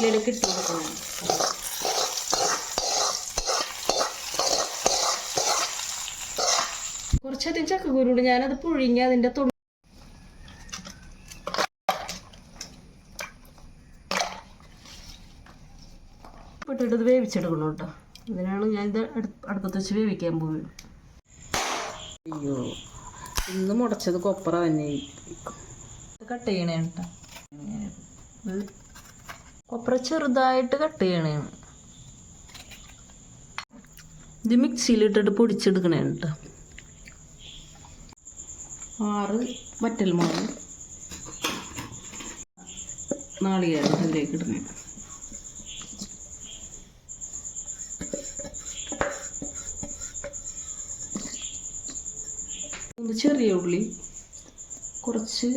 അതിലേക്ക് ഇട്ട് കൊടുക്കണം. കുറച്ചധികം ചക്കക്കുരുണ്ട്. ഞാനത് പുഴുങ്ങി അതിന്റെ തൊണ്ട് ഇട്ടിട്ട് വേവിച്ചെടുക്കണം കേട്ടോ. അതിനാണ് ഞാൻ ഇത് അടുപ്പത്ത് വെച്ച് വേവിക്കാൻ പോവുക അയ്യോ ഇന്ന് മുടച്ചത് കൊപ്പറ തന്നെ കട്ട് ചെയ്യണേ കേട്ടോ. കൊപ്പറ ചെറുതായിട്ട് കട്ട് ചെയ്യണേണ് ഇത് മിക്സിയിലിട്ടിട്ട് പൊടിച്ചെടുക്കണേ കേട്ടോ ആറ് വറ്റൽ മുളക് നാളികേരം അതിലേക്ക് ഇടണേ. ഒന്ന് ചെറിയ ഉള്ളി കുറച്ച്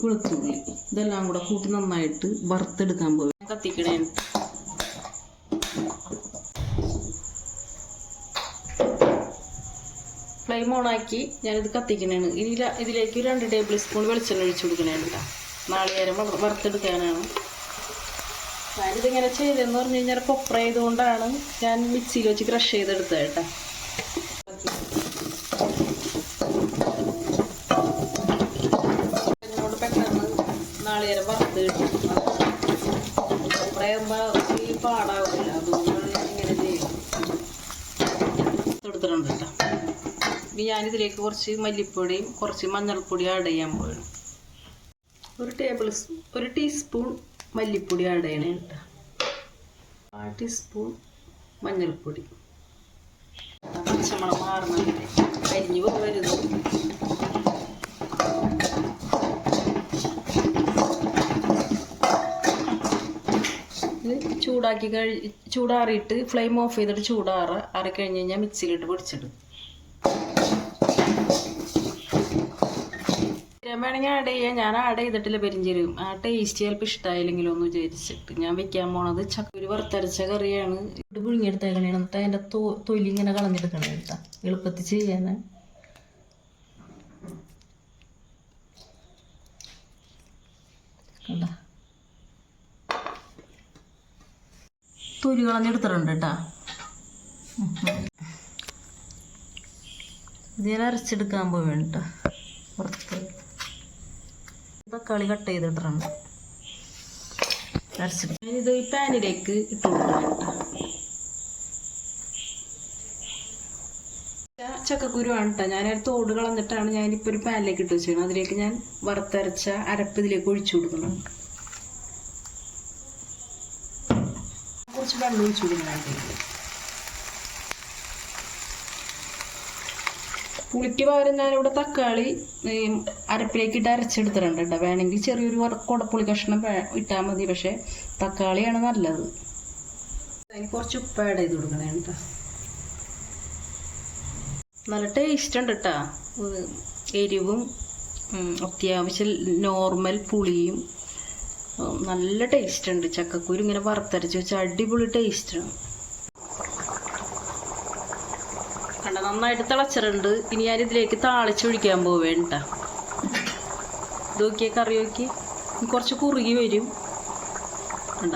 വെളുത്തുള്ളി. ഇതെല്ലാം കൂടെ കൂട്ടി നന്നായിട്ട് വറുത്തെടുക്കാൻ പോയി കത്തിക്കണേ ഫ്ലെയിം ആക്കി ഞാനിത് കത്തിക്കണേണ് ഇനി ഇതിലേക്ക് രണ്ട് ടേബിൾ സ്പൂൺ വെളിച്ചെണ്ണ ഒഴിച്ചു കൊടുക്കണേണ് കേട്ടോ നാളികേരം വറ- വറുത്തെടുക്കാനാണ്. ഞാനിതിങ്ങനെ ചെയ്തതെന്ന് പറഞ്ഞു കഴിഞ്ഞാൽ കൊപ്ര ആയതുകൊണ്ടാണ് ഞാൻ മിക്സിയിൽ വെച്ച് ക്രഷ് ചെയ്തെടുത്തത് കേട്ടോ നാളികേരം വറുത്ത് കിട്ടും കൊപ്രയാകുമ്പോൾ ഈ പാടാവില്ല അതുകൊണ്ടാണ് ഞാൻ ഇങ്ങനെ ചെയ്യുന്നത്. എടുത്തിട്ടുണ്ട് കേട്ടോ. ഇനി ഞാനിതിലേക്ക് കുറച്ച് മല്ലിപ്പൊടിയും കുറച്ച് മഞ്ഞൾപ്പൊടിയും ആഡ് ചെയ്യാൻ പോകണം ഒരു ടേബിൾ ഒരു ടീസ്പൂൺ മല്ലിപ്പൊടി ആഡ് ചെയ്യണേ കേട്ടോ. ആ ടീസ്പൂൺ മഞ്ഞൾപ്പൊടി. പച്ചമണം മാറുന്നുണ്ട് അരിഞ്ഞു പോകരുത് ഇത് ചൂടാക്കി കഴി ചൂടാറിയിട്ട് ഫ്ലെയിം ഓഫ് ചെയ്തിട്ട് ചൂടാറ ആറിക്കഴിഞ്ഞ് കഴിഞ്ഞാൽ മിക്സിയിലിട്ട് പൊടിച്ചിടും. വേണമെങ്കിൽ ആഡ് ചെയ്യാം. ഞാൻ ആഡ് ചെയ്തിട്ടില്ല പെരിഞ്ചീരകം. ആ ടേസ്റ്റ് ചിലപ്പോൾ ഇഷ്ടമായില്ലെങ്കിലും ഒന്ന് വിചാരിച്ചിട്ട്. ഞാൻ വെക്കാൻ പോണത് ചക്കരി വറുത്തരച്ച കറിയാണ്. ഇത് പുഴുങ്ങിയെടുത്തേക്കണേ. എന്നിട്ട് അതിന്റെ തൊലി ഇങ്ങനെ കളഞ്ഞെടുക്കണേ കേട്ടോ. എളുപ്പത്തിൽ ചെയ്യാനാ. കണ്ട? തൊലി കളഞ്ഞെടുത്തിട്ടുണ്ട് കേട്ടോ. ഇത് ഞാൻ അരച്ചെടുക്കാൻ പോവുകയാണ് കേട്ടോ. തക്കാളി കട്ട് ചെയ്തിട്ടുണ്ട്. അരച്ചിട്ട് ഈ പാനിലേക്ക് ഇട്ടു കൊടുക്കണം കേട്ടോ. ചക്കക്കുരുവാണ് കേട്ടോ. ഞാൻ തോട് കളഞ്ഞിട്ടാണ് ഞാനിപ്പോൾ ഒരു പാനിലേക്ക് ഇട്ട് വെച്ചിരുന്നത് അതിലേക്ക് ഞാൻ വറുത്തരച്ച അരപ്പ് ഇതിലേക്ക് ഒഴിച്ചു കൊടുക്കണം. ഒഴിച്ചു കൊടുക്കണം പുളിക്ക് പകരം ഞാനിവിടെ തക്കാളി അരപ്പിലേക്ക് ഇട്ട് അരച്ചെടുത്തിട്ടുണ്ട് കേട്ടോ. വേണമെങ്കിൽ ചെറിയൊരു കുടപ്പുളി കഷ്ണം ഇട്ടാൽ മതി പക്ഷേ തക്കാളിയാണ് നല്ലത്. അതിന് കുറച്ച് ഉപ്പ് ആഡ് ചെയ്ത് കൊടുക്കണേ കേട്ടോ. നല്ല ടേസ്റ്റ് ഉണ്ട് കേട്ടോ. എരിവും അത്യാവശ്യം നോർമൽ പുളിയും നല്ല ടേസ്റ്റ് ഉണ്ട്. ചക്കക്കുരു ഇങ്ങനെ വറുത്തരച്ച് വെച്ചാൽ അടിപൊളി ടേസ്റ്റാണ് കണ്ട നന്നായിട്ട് തിളച്ചിട്ടുണ്ട്. ഇനി ഞാൻ ഇതിലേക്ക് താളിച്ചൊഴിക്കാൻ പോവേണ്ട ഇതൊക്കെ കറി നോക്കി. കുറച്ച് കുറുകി വരും. കണ്ട?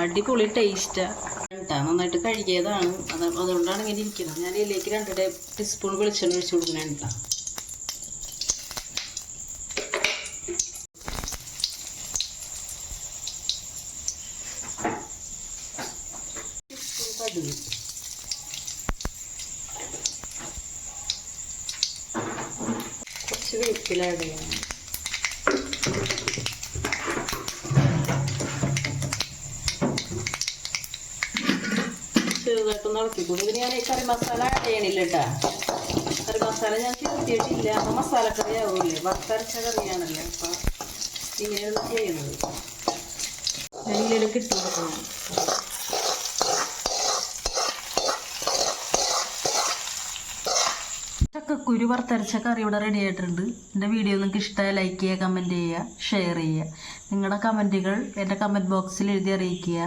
അടിപൊളി ടേസ്റ്റാ കേട്ടാ നന്നായിട്ട് കഴുകിയതാണ്. അത് അതുകൊണ്ടാണ് ഇങ്ങനെ ഇരിക്കുന്നത്. ഞാൻ ഇതിലേക്ക് രണ്ട് ടേബിൾ ടീസ്പൂൺ വെളിച്ചെണ്ണ ഒഴിച്ച് കൊടുക്കണേ കടുക് കുറച്ച് വേപ്പില ആഡ് ചെയ്യണം ചെറുതായിട്ടൊന്ന് ഇളക്കിക്കൂടി ഇതിന് ഞാൻ ഈ കറി മസാല ആഡ് ചെയ്യണില്ല കേട്ടാ. കറി മസാല ഞാൻ ചേർത്തിയിട്ടില്ല അപ്പം മസാലക്കറി ആവൂലേ വറുത്തരച്ച കറിയാണല്ലേ? അപ്പം ഇങ്ങനെയാണ് ചെയ്യുന്നത്. ഞാൻ കൊടുക്കണം. ചക്കക്കുരു വറുത്തരച്ച കറി ഇവിടെ റെഡി ആയിട്ടുണ്ട്. എന്റെ വീഡിയോ നിങ്ങൾക്ക് ഇഷ്ടമായ ലൈക്ക് ചെയ്യുക കമന്റ് ചെയ്യുക ഷെയർ ചെയ്യുക. നിങ്ങളുടെ കമന്റുകൾ എന്റെ കമന്റ് ബോക്സിൽ എഴുതി അറിയിക്കുക.